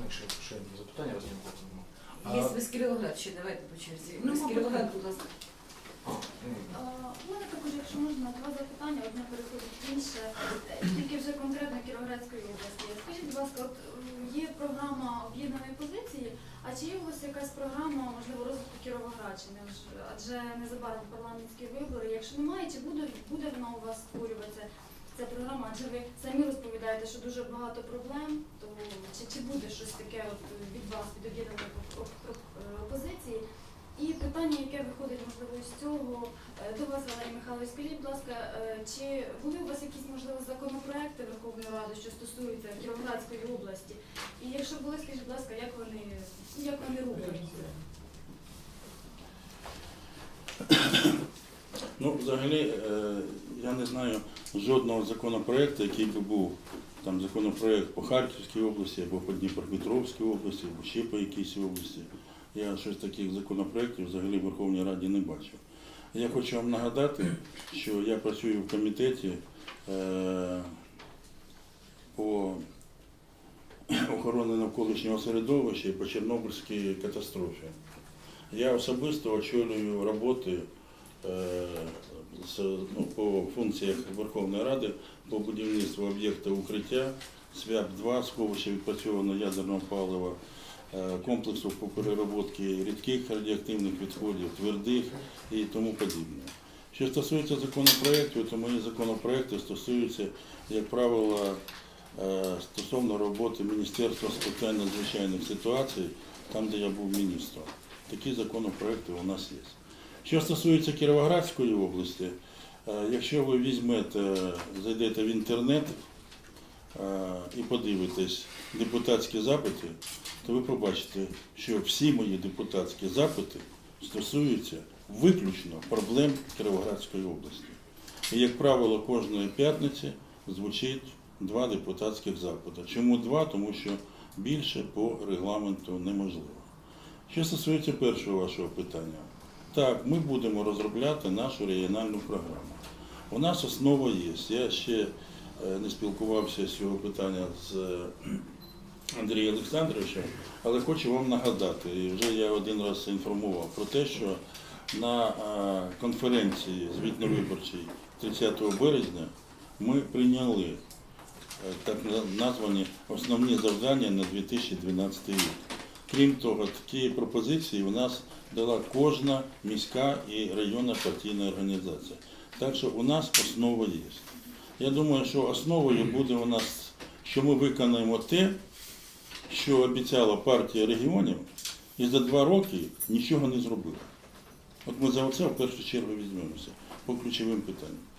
Ну, якщо ще є запитання, не будемо. Є весь Кіровоград ще, давайте по черзі. Ну, мабуть, Кіровоград, будь ласка. А, У мене також, якщо можна, два запитання, одне переходить в інше, Е, тільки вже конкретно Кіровоградської області. Скажіть, будь ласка, от е, є програма об'єднаної позиції, а чи є у вас якась програма, можливо, розвитку Кіровоградщини? Ж- Адже незабаром парламентські вибори. Якщо немає, чи буде, буде вона у вас створюватися? Ця програма, адже ви самі розповідаєте, що дуже багато проблем, то чи, чи буде от від вас, від об'єднаної е, опозиції? І питання, яке виходить можливо з цього е, до вас, Валерій Михайлович, скажіть, будь ласка, е, чи були у вас якісь можливо законопроекти Верховної Ради, що стосуються Кіровоградської області? І якщо були, скажіть, будь ласка, як вони як вони рухаються? Ну, взагалі, е, я не знаю жодного законопроекту, який би був там законопроект по Харківській області, або по Дніпропетровській області, або ще по якійсь області. Я щось таких законопроєктів взагалі в Верховній Раді не бачив. Я хочу вам нагадати, що я працюю в комітеті е, по охорони навколишнього середовища і по Чорнобильській катастрофі. Я особисто очолюю роботи ну, по функціях Верховної Ради по будівництву об'єкта укриття СВЯП-2, сховища відпрацьованого ядерного палива, е, комплексу по переробці рідких радіоактивних відходів, твердих і тому подібне. Що стосується законопроєктів, то мої законопроекти стосуються, як правило, е, стосовно роботи Міністерства з питань надзвичайних ситуацій, там, де я був міністром. Такі законопроекти у нас є. Що стосується Кіровоградської області, е, якщо ви візьмете, зайдете в інтернет е, і подивитесь депутатські запити, то ви побачите, що всі мої депутатські запити стосуються виключно проблем Кіровоградської області. І, як правило, кожної п'ятниці звучить два депутатських запити. Чому два? Тому що більше по регламенту неможливо. Що стосується першого вашого питання, так, ми будемо розробляти нашу регіональну програму. У нас основа є. Я ще е, не спілкувався з цього питання з е, Андрієм Олександровичем, але хочу вам нагадати, і вже я один раз інформував про те, що на е, конференції звітно-виборчій 30 березня ми прийняли так названі основні завдання на 2012 рік. Крім того, такі пропозиції у нас дала кожна міська і районна партійна організація. Так що у нас основа є. Я думаю, що основою буде у нас, що ми виконаємо те, що обіцяла партія регіонів, і за два роки нічого не зробила. От ми за це в першу чергу візьмемося по ключовим питанням.